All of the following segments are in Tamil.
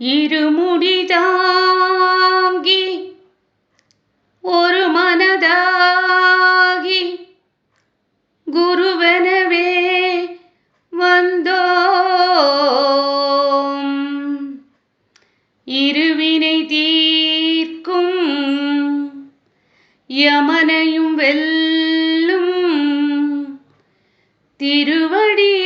இருமுடிதாங்கி ஒரு மனதாகி குருவெனவே வந்தோம். இருவினை தீர்க்கும் யமனையும் வெல்லும் திருவடியை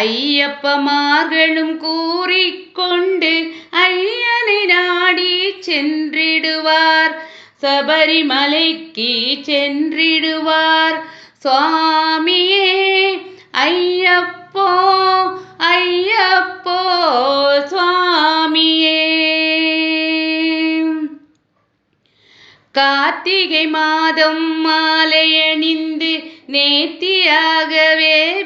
ஐயப்பமார்களும் கூறிக்கொண்டு ஐயனை நாடி சென்றிடுவார். சபரிமலைக்கு சென்றிடுவார். சுவாமியே ஐயப்போ ஐயப்போ சுவாமியே. கார்த்திகை மாதம் மாலையணிந்து நேர்த்தியாகவே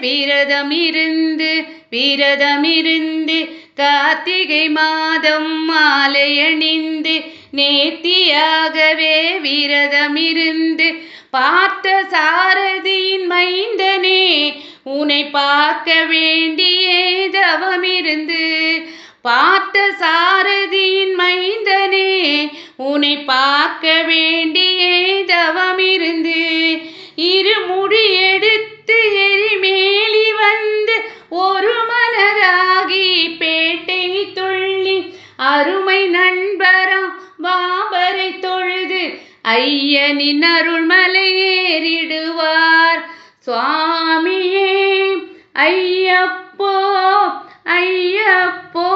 விரதம் இருந்து விரதம் இருந்து கார்த்திகை மாதம் மாலையணிந்து நேத்தியாகவே விரதம் இருந்து பார்த்த சாரதியின் மைந்தனே உன்னை பார்க்க வேண்டியே தவமிருந்து பார்த்த சாரதியின் மைந்தனே உன்னை பார்க்க வேண்டி அருமை நண்பரா பாபரை தொழுது ஐயனின் அருள்மலை ஏறிடுவார். சுவாமியே ஐயப்போ ஐயப்போ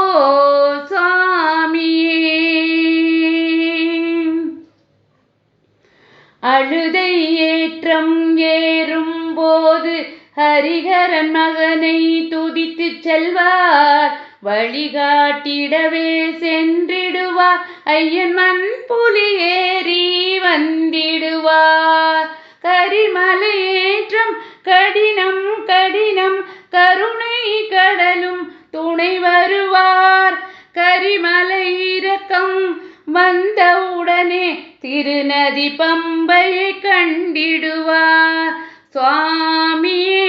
அழுதை ஏற்றம் ஏறும் போது ஹரிகரன் மகனை துதித்து செல்வார். வழிகாட்டிடவே சென்றிடுவார். ஐயன் மண் புலி ஏறி வந்திடுவார். கரிமலை ஏற்றம் கடினம் கடினம் கருணை கடலும் துணை வருவார். கரிமலை இறக்கம் வந்தவுடனே திருநதி பம்பை கண்டிடுவார் சுவாமியே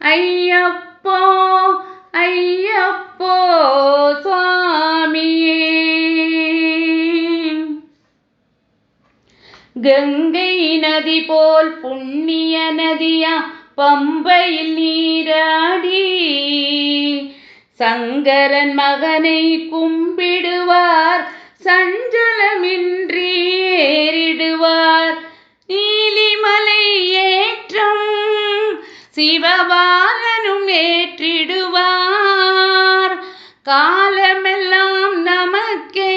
ஐயப்போ ஐயப்போ சுவாமியே. கங்கை நதி போல் புண்ணிய நதியா பம்பையில் நீராடி. சங்கரன் மகனை கும்பிடுவார். சஞ்சலமின்றி ஏறிடுவார் நீலிமலை ஏற்றம் சிவபாலனும் ஏற்றிடுவார். காலமெல்லாம் நமக்கே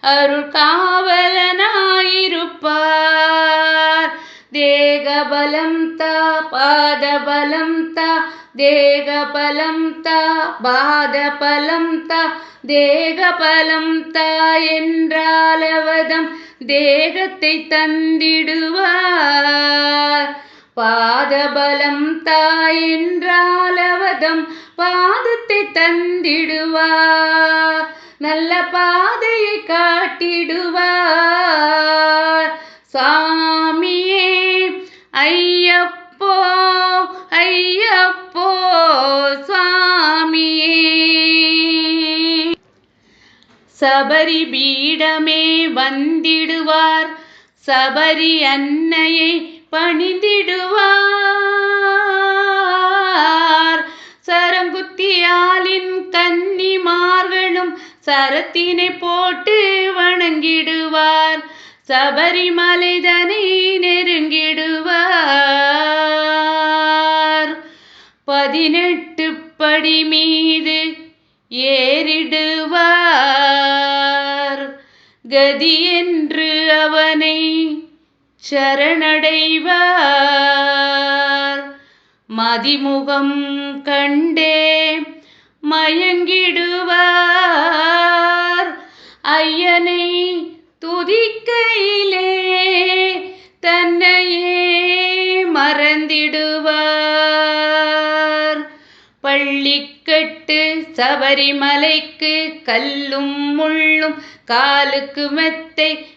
அருள் காவலனாயிருப்பார் தேகபலம் தா பாதபலம் தா தேகபலம் தா பாதபலம் தா தேகபலம் தா என்றாலவதம் தேகத்தை தந்திடுவார். பாதபலம் தா என்றாலவதம் பாதத்தை தந்திடுவார். நல்ல பாதையை காட்டிடுவார். சா சபரி பீடமே வந்திடுவார். சபரி அன்னையை பணிந்திடுவார். சரங்குத்தியாலின் கன்னிமார்களும் சரத்தினை போட்டு வணங்கிடுவார். சபரிமலைதனை நெருங்கிடுவார். பதினெட்டு படிமே சரணடைவார். மதிமுகம் கண்டே மயங்கிடுவார். ஐயனை துதிக்கையிலே தன்னையே மறந்திடுவார். பள்ளிக்கட்டு சபரிமலைக்கு கல்லும் முள்ளும் காலுக்கு மெத்தை